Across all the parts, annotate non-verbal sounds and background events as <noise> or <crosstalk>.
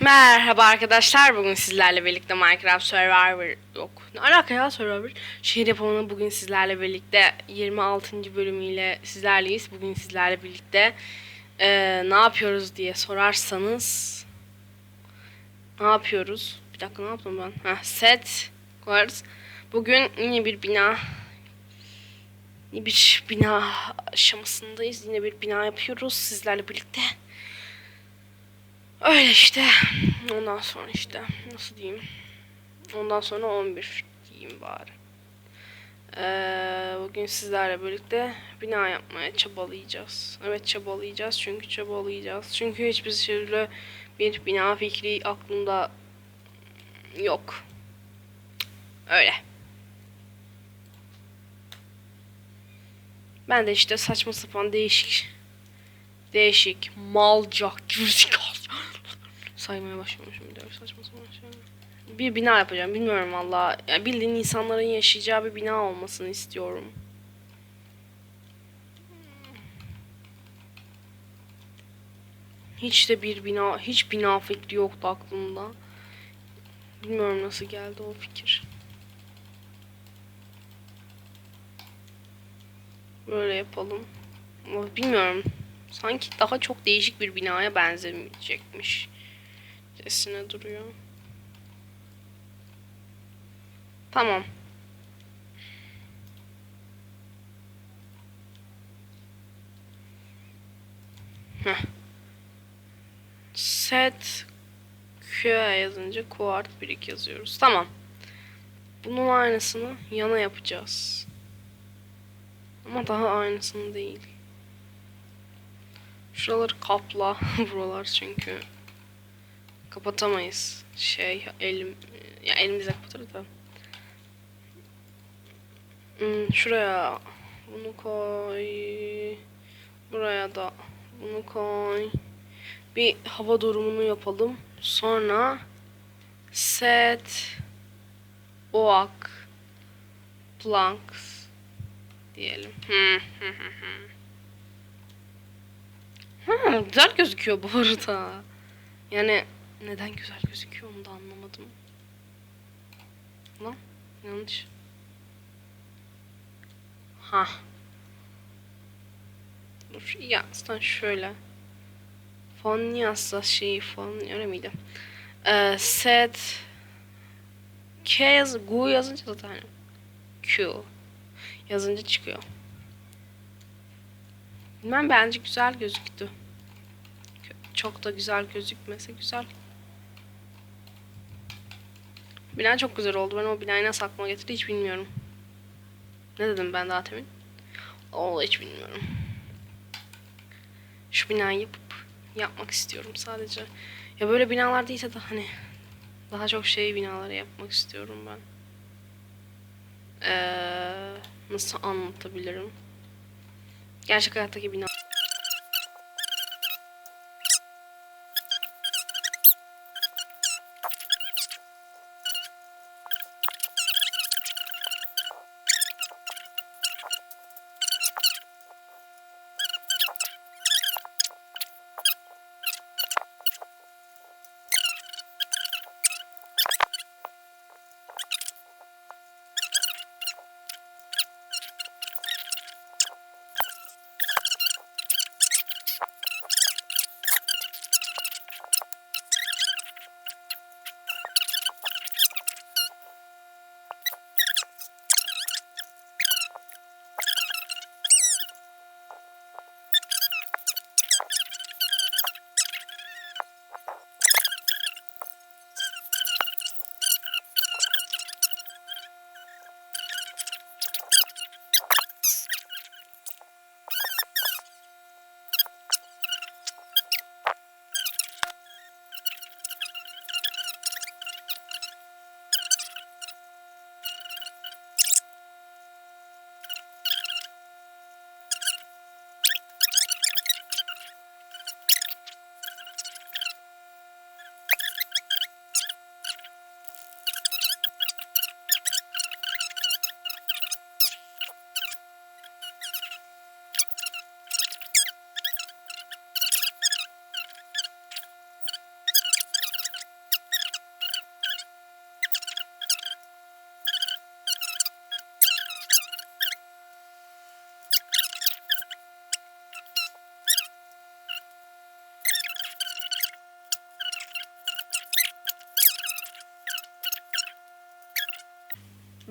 Merhaba arkadaşlar. Bugün sizlerle birlikte Minecraft Survivor yok. Ne alaka ya Survivor? Şehir yapımının bugün sizlerle birlikte 26. bölümüyle sizlerleyiz. Bugün sizlerle birlikte eee, ne yapıyoruz diye sorarsanız ne yapıyoruz? Bir dakika ne yaptım ben? Heh, set koyarız. Bugün yine bir bina yine bir bina aşamasındayız. Yine bir bina yapıyoruz sizlerle birlikte. Öyle işte. Ondan sonra işte nasıl diyeyim? Ondan sonra 11 diyeyim bari. Ee, bugün sizlerle birlikte bina yapmaya çabalayacağız. Evet çabalayacağız çünkü çabalayacağız. Çünkü hiçbir türlü bir bina fikri aklımda yok. Öyle. Ben de işte saçma sapan değişik değişik malca gerizekalı saymaya başlamışım de saçma sapan şey. Bir bina yapacağım bilmiyorum valla. Yani bildiğin insanların yaşayacağı bir bina olmasını istiyorum. Hiç de bir bina, hiç bina fikri yoktu aklımda. Bilmiyorum nasıl geldi o fikir. Böyle yapalım. Bilmiyorum. Sanki daha çok değişik bir binaya benzemeyecekmiş. Desine duruyor. Tamam. Heh. Set Q yazınca kuart birik yazıyoruz. Tamam. Bunun aynısını yana yapacağız. Ama daha aynısını değil. Şuraları kapla. <laughs> Buralar çünkü kapatamayız. Şey elim ya elimize kapatırız da. Hmm, şuraya bunu koy. Buraya da bunu koy. Bir hava durumunu yapalım. Sonra set oak planks diyelim. Hmm, hmm, hmm, hmm. Güzel gözüküyor bu arada. Yani neden güzel gözüküyor onu da anlamadım. Lan yanlış. Ha. Dur ya sen şöyle. Fon yazsa şey fon öyle miydi? Ee, set K yaz, Gu yazınca zaten Q yazınca çıkıyor. Bilmem bence güzel gözüktü. Çok da güzel gözükmese güzel. Bina çok güzel oldu. Ben o binayı nasıl aklıma getirdi hiç bilmiyorum. Ne dedim ben daha temin? Oo hiç bilmiyorum. Şu binayı yapıp yapmak istiyorum sadece. Ya böyle binalar değilse de hani daha çok şey binaları yapmak istiyorum ben. Ee, nasıl anlatabilirim? Gerçek hayattaki bina.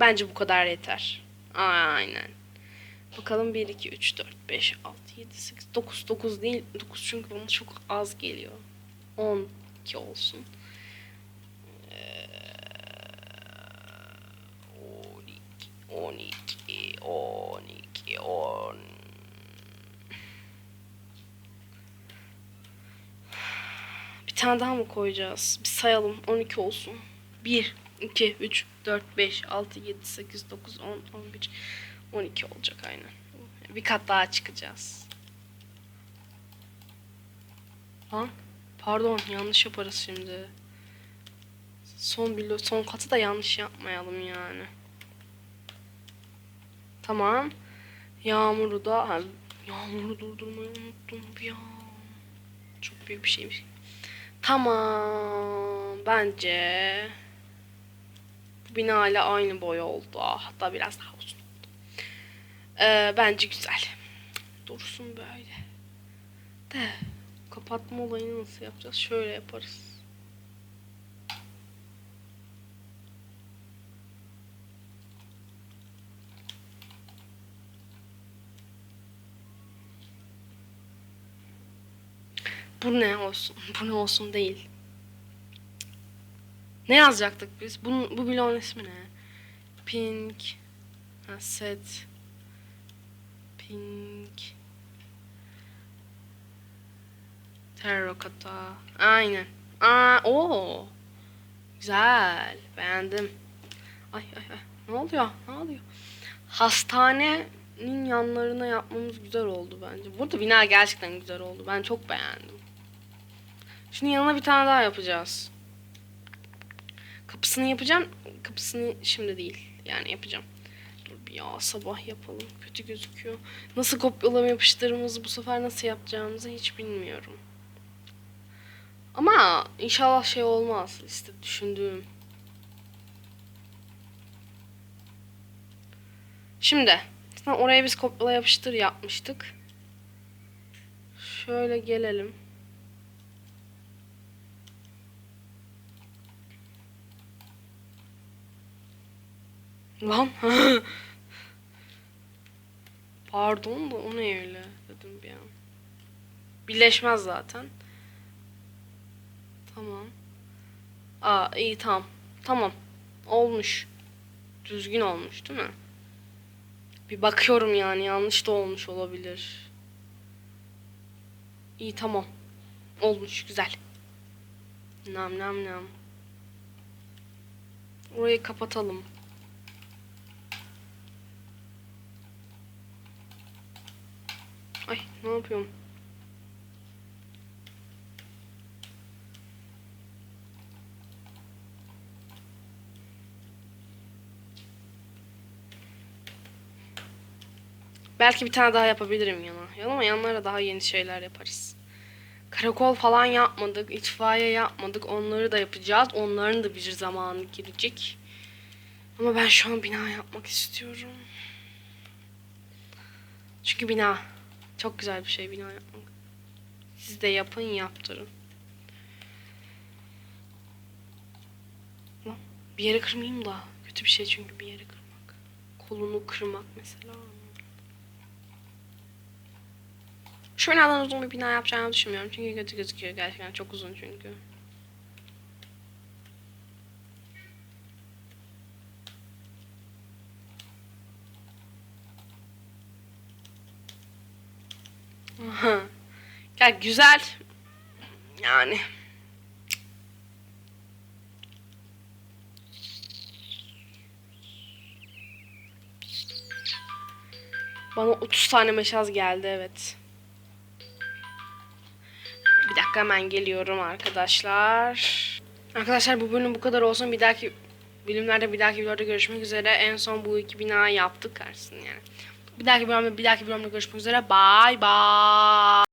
Bence bu kadar yeter. Aynen. Bakalım 1, 2, 3, 4, 5, 6, 7, 8, 9, 9 değil. 9 çünkü bana çok az geliyor. 12 olsun. Ee, 12, 12, 12, 10. Bir tane daha mı koyacağız? Bir sayalım. 12 olsun. 1, 2, 3, 4, 5, 6, 7, 8, 9, 10, 11, 12 olacak aynen. Bir kat daha çıkacağız. Lan pardon yanlış yaparız şimdi. Son bilo son katı da yanlış yapmayalım yani. Tamam. Yağmuru da ha, yağmuru durdurmayı unuttum ya. Çok büyük bir şeymiş. Tamam. Bence bina ile aynı boy oldu. Hatta biraz daha uzun oldu. Ee, bence güzel. Dursun böyle. De kapatma olayını nasıl yapacağız? Şöyle yaparız. Bu ne olsun? Bu ne olsun değil. Ne yazacaktık biz? Bu, bu bloğun ismi ne? Pink. Ha. Pink. Terracotta. Aynen. Aa, o. Güzel. Beğendim. Ay ay ay. Ne oluyor? Ne oluyor? Hastanenin yanlarına yapmamız güzel oldu bence. Burada bina gerçekten güzel oldu. Ben çok beğendim. Şimdi yanına bir tane daha yapacağız. Kapısını yapacağım. Kapısını şimdi değil. Yani yapacağım. Dur bir ya sabah yapalım. Kötü gözüküyor. Nasıl kopyalama yapıştırımızı bu sefer nasıl yapacağımızı hiç bilmiyorum. Ama inşallah şey olmaz. İşte düşündüğüm. Şimdi oraya biz kopyala yapıştır yapmıştık. Şöyle gelelim. Lan. Pardon da o ne öyle dedim bir an. Birleşmez zaten. Tamam. Aa iyi tamam. Tamam. Olmuş. Düzgün olmuş değil mi? Bir bakıyorum yani yanlış da olmuş olabilir. İyi tamam. Olmuş güzel. Nam nam nam. Orayı kapatalım. Ay ne yapıyorum? Belki bir tane daha yapabilirim yana. Yan ama yanlara daha yeni şeyler yaparız. Karakol falan yapmadık. itfaiye yapmadık. Onları da yapacağız. Onların da bir zamanı gelecek. Ama ben şu an bina yapmak istiyorum. Çünkü bina çok güzel bir şey bina yapmak. Siz de yapın yaptırın. Lan, Bir yere kırmayayım da. Kötü bir şey çünkü bir yere kırmak. Kolunu kırmak mesela. Şu binadan uzun bir bina yapacağımı düşünmüyorum. Çünkü kötü gözüküyor gerçekten. Çok uzun çünkü. Ya güzel. Yani. Bana 30 tane meşaz geldi evet. Bir dakika hemen geliyorum arkadaşlar. Arkadaşlar bu bölüm bu kadar olsun. Bir dahaki bölümlerde bir dahaki videoda görüşmek üzere. En son bu iki bina yaptık karşısını yani. Bir dahaki bölümde bir dahaki bölümde görüşmek üzere. Bye bye.